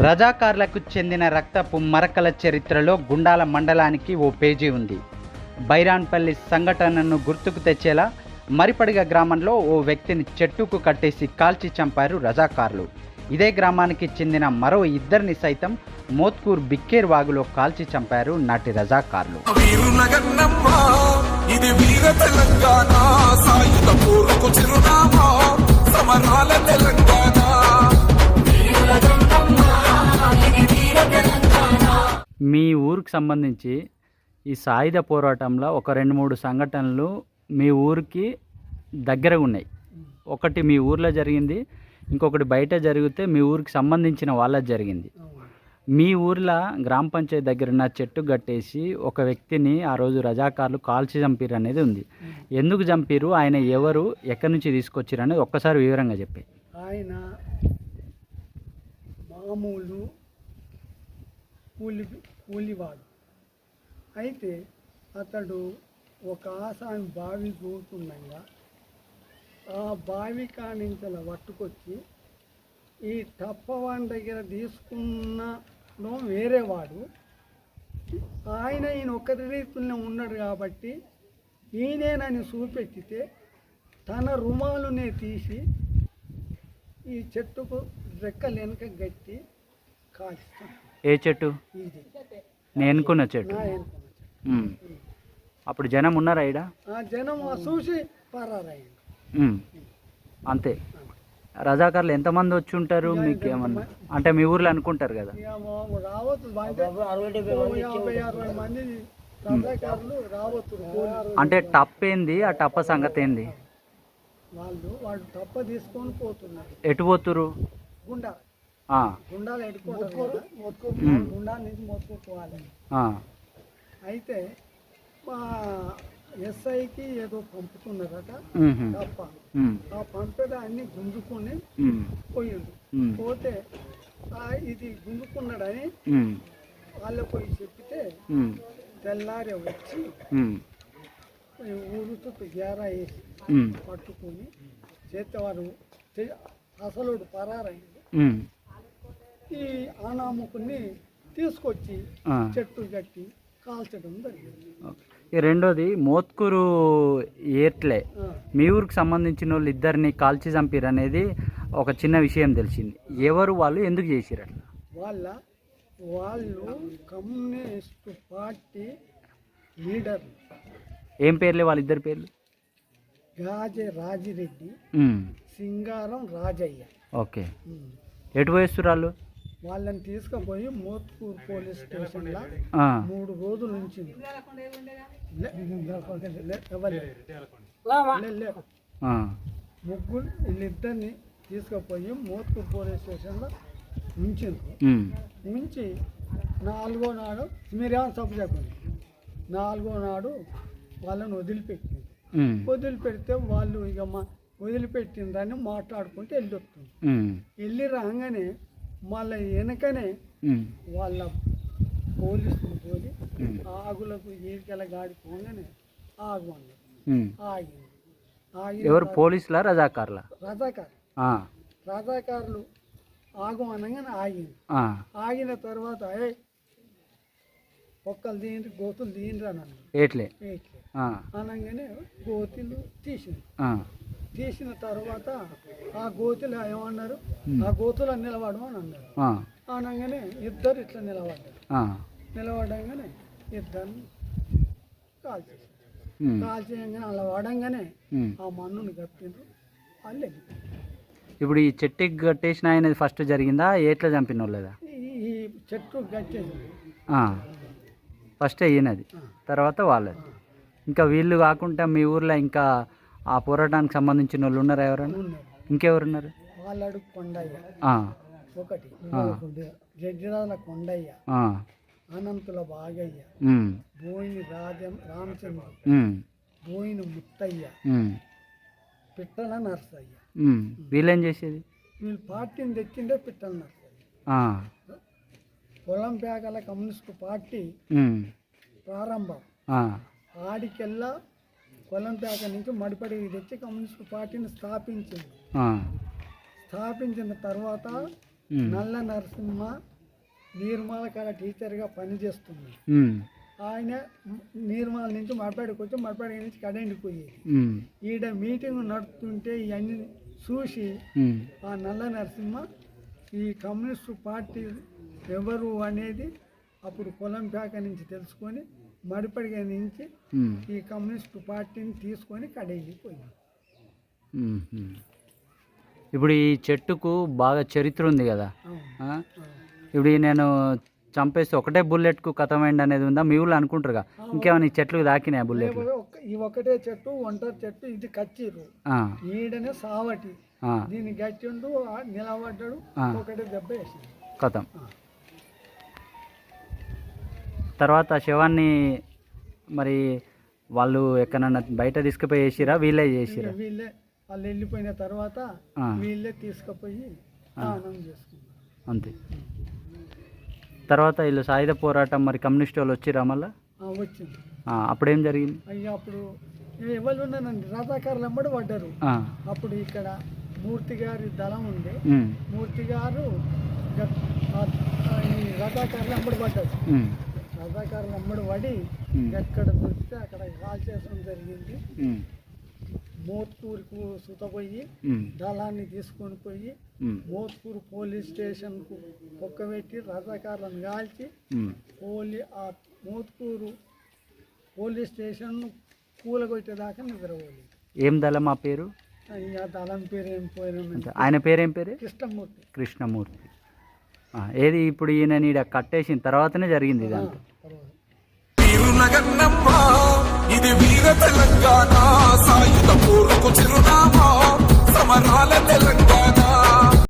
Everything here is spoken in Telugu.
రజాకార్లకు చెందిన రక్తపు మరకల చరిత్రలో గుండాల మండలానికి ఓ పేజీ ఉంది. బైరాన్పల్లి సంఘటనను గుర్తుకు తెచ్చేలా మరిపడిగ గ్రామంలో ఓ వ్యక్తిని చెట్టుకు కట్టేసి కాల్చి చంపారు రజాకార్లు. ఇదే గ్రామానికి చెందిన మరో ఇద్దరిని సైతం మోత్కూర్ బిక్కేర్ వాగులో కాల్చి చంపారు నాటి రజాకార్లు. ఇది వీర తెలంగాణ సాయుధ ఊరికి సంబంధించి ఈ సాయుధ పోరాటంలో ఒక రెండు మూడు సంఘటనలు మీ ఊరికి దగ్గరగా ఉన్నాయి. ఒకటి మీ ఊర్లో జరిగింది ఇంకొకటి బయట జరిగితే మీ ఊరికి సంబంధించిన వాళ్ళది జరిగింది. మీ ఊర్లో గ్రామ పంచాయతీ దగ్గర ఉన్న చెట్టు కట్టేసి ఒక వ్యక్తిని ఆ రోజు రజాకార్లు కాల్చి చంపారు అనేది ఉంది. ఎందుకు చంపారు ఆయన ఎవరు? ఎక్కడి నుంచి తీసుకొచ్చారు అనేది ఒక్కసారి వివరంగా చెప్పి ఆయన మామూలు కూలి కూలివాడు. అయితే అతడు ఒక ఆసామి బావి దూకుండగా ఆ బావి కానించల పట్టుకొచ్చి ఈ టప్పవాని దగ్గర తీసుకున్న వేరేవాడు. ఆయన ఈయన ఒక్క రీతిలో ఉన్నాడు కాబట్టి ఈయనేనని చూపెట్టితే తన రుమాలునే తీసి ఈ చెట్టుకు రెక్కలు వెనక గట్టి ఏ చెట్టు? నేను ఎన్నుకున్న చెట్టు. అప్పుడు జనం ఉన్నారా ఈడ? ఆ జనం చూసి. అంతే. రజాకార్లు ఎంతమంది వచ్చి ఉంటారు? మీకు ఏమన్నా? అంటే మీ ఊర్లో అనుకుంటారు కదా. అంటే టప్ ఏంది? ఆ టప్ప సంగతి ఏంది? వాళ్ళు వాళ్ళు తప్ప తీసుకొని పోతున్నారు. ఎటు పోతురు గుండా గుండాలు. గుండా నుంచి అయితే మా ఎస్ఐకి ఏదో పంపుతున్నారట ఉమ్హు, తప్ప ఆ పంపదాన్ని గుంజుకొని పోయిండు. పోతే ఆ ఇది గుంజుకున్నాడని వాళ్ళ పోయి చెప్తే తెల్లారే వచ్చి ఉమ్, ఈ ఊరు చుట్టూ గేరా వేసి పట్టుకొని చేతవారు అసలుడు పరారైంది ఈ ఆనాముకుని తీసుకొచ్చి. చెట్టు కట్టి కాల్చడం జరిగింది. ఈ రెండోది మోత్కూరు ఏట్లే. మీ ఊరికి సంబంధించిన వాళ్ళు ఇద్దరిని కాల్చి చంపిరు అనేది ఒక చిన్న విషయం తెలిసింది. ఎవరు వాళ్ళు ఎందుకు చేసిరు అట్లా? వాళ్ళ వాళ్ళు కమ్యూనిస్ట్ పార్టీ లీడర్. ఏం పేర్లే వాళ్ళిద్దరి పేర్లు? గాజే రాజిరెడ్డి సింగారం రాజయ్య. ఓకే. ఎటు పోయేస్తారు వాళ్ళు? వాళ్ళని తీసుకుపోయి మోత్కూర్ పోలీస్ స్టేషన్లో ఆ, మూడు రోజుల నుంచి ఆ, ముగ్గురు వీళ్ళిద్దరిని తీసుకుపోయి మోత్కూర్ పోలీస్ స్టేషన్లో ఉంచిండ్రు ఉంచి నాలుగో నాడు మీరేమో తప్పు చెప్పండి. నాలుగో నాడు వాళ్ళని వదిలిపెట్టింది. వదిలిపెడితే వాళ్ళు ఇక మా వదిలిపెట్టిందని మాట్లాడుకుంటూ వెళ్ళి వస్తుంది ఉమ్, వెళ్ళి రాగానే మళ్ళీ వెనకనే వాళ్ళ పోలీసులు పోలి ఉమ్, ఆగులకు ఈరికల గాడి పోగానే ఆగు. ఆగింది. ఆగిన ఎవరు పోలీసులా రజాకార్లా? రజాకారు. రజాకారులు ఆగు అనగానే ఆగింది ఆగిన తర్వాత ఏ ఒక్కలు దీని గోతులు దీని అని అనగానే గోతులు తీసింది. తీసిన తర్వాత ఆ గోతులు ఏమన్నారు. ఆ గోతులు నిలబడు అని అన్నారు అనగానే ఇద్దరు ఇట్లా నిలబడ్డారు. నిలబడంగానే ఉమ్, కాల్చేయంగానే అలా పడంగానే ఉమ్. ఆ మన్నుని కప్పిండ్రు వాళ్ళు. ఇప్పుడు ఈ చెట్టుకి కట్టేసిన ఆయన ఫస్ట్ జరిగిందా? ఏట్లా చంపిన వాళ్ళదా ఈ చెట్టు గట్టేసింది ఫస్ట్ ఈయనది. తర్వాత వాళ్ళది. ఇంకా వీళ్ళు కాకుండా మీ ఊర్లో ఇంకా ఆ పోరాటానికి సంబంధించిన వాళ్ళు ఉన్నారా ఎవరైనా? ఉన్నారు. ఇంకెవరు ఉన్నారు వాళ్ళడు కొండయ్య. ఒకటి. ఆ. జడ్జిరాల కొండయ్య. అనంతుల బాగయ్య. బోయిని రాజం రామచంద్ర బోయిని ముత్తయ్య. పిట్టల నర్సయ్య. వీళ్ళేం చేసేది? వీళ్ళు పార్టీని తెచ్చిందే పిట్టల నర్సయ్య. పొలం పేకల కమ్యూనిస్ట్ పార్టీ ప్రారంభం. ఆడికెల్లా పేక నుంచి మడిపడికి తెచ్చి కమ్యూనిస్ట్ పార్టీని స్థాపించింది స్థాపించిన తర్వాత. నల్ల నరసింహ నిర్మల కాడ టీచర్గా పనిచేస్తుంది. ఆయన నిర్మల నుంచి మడపాడికి వచ్చి మడపాడి నుంచి కడెండికి పోయేది ఉమ్. ఈడ మీటింగ్ నడుపుతుంటే ఇవన్నీ చూసి. ఆ నల్ల నరసింహ ఈ కమ్యూనిస్టు పార్టీ ఎవరు అనేది అప్పుడు కొలంపేక నుంచి తెలుసుకొని మడిపడిగా నుంచి. ఈ కమ్యూనిస్టు పార్టీని తీసుకొని కడెండికి పోయింది. ఇప్పుడు ఈ చెట్టుకు బాగా చరిత్ర ఉంది కదా. ఇప్పుడు నేను చంపేస్తే ఒకటే బుల్లెట్కు కథమైంది అనేది ఉందా? మీ ఊళ్ళో అనుకుంటారుగా? ఇంకేమైనా ఈ బుల్లెట్లు? లేకపోతే ఒక్క- ఈ ఒకటే చెట్టు ఒంటరి చెట్టు ఇది కచ్చిర్రు. ఆ, ఈడనే సావటి. దీన్ని గట్టిండు ఆ నిలబడ్డాడు. ఒకటే దెబ్బ వేసింది. కథం. తర్వాత శవాన్ని మరి వాళ్ళు ఎక్కడన్నా బయట తీసుకుపోయి వేసిరా? వీళ్ళే చేసిరా? వీళ్ళే వాళ్ళు వెళ్ళిపోయిన తర్వాత. వీళ్ళే తీసుకుపోయి అంతే. తర్వాత వీళ్ళు సాయుధ పోరాటం మరి కమ్యూనిస్ట్ వాళ్ళు వచ్చిరా మళ్ళా? వచ్చింది. అప్పుడేం జరిగింది? అయ్యి అప్పుడు ఎవరు ఉన్నానండి రథాకారులు అమ్మడి పడ్డారు. అప్పుడు ఇక్కడ మూర్తి గారి దళం ఉంది. మూర్తి గారు రథాకారులు అమ్మడి పడ్డారు. ఉమ్, రథాకారులు అమ్మడి పడి. ఎక్కడ దొరికితే అక్కడ కాల్ చేయడం జరిగింది. మోత్కూరుకు సుతపోయి దళాన్ని తీసుకొని పోయి మోత్కూరు పోలీస్ స్టేషన్కు పొక్కబెట్టి రథాకారులను కాల్చి. పోలీ ఆ మోత్కూరు పోలీస్ స్టేషన్ కూలగొట్టేదాకా నిద్రపోలేదు. ఏం దళం ఆ పేరు? దళం పేరు ఏం పోయినా ఆయన పేరేం పేరు? కృష్ణమూర్తి. కృష్ణమూర్తి. ఏది ఇప్పుడు ఈయన నీడ కట్టేసిన తర్వాతనే జరిగింది ఇదంతా. వీర తెలంగాణ సాయుధ పూర్వకు చిరునామా సమరాల తెలంగాణ.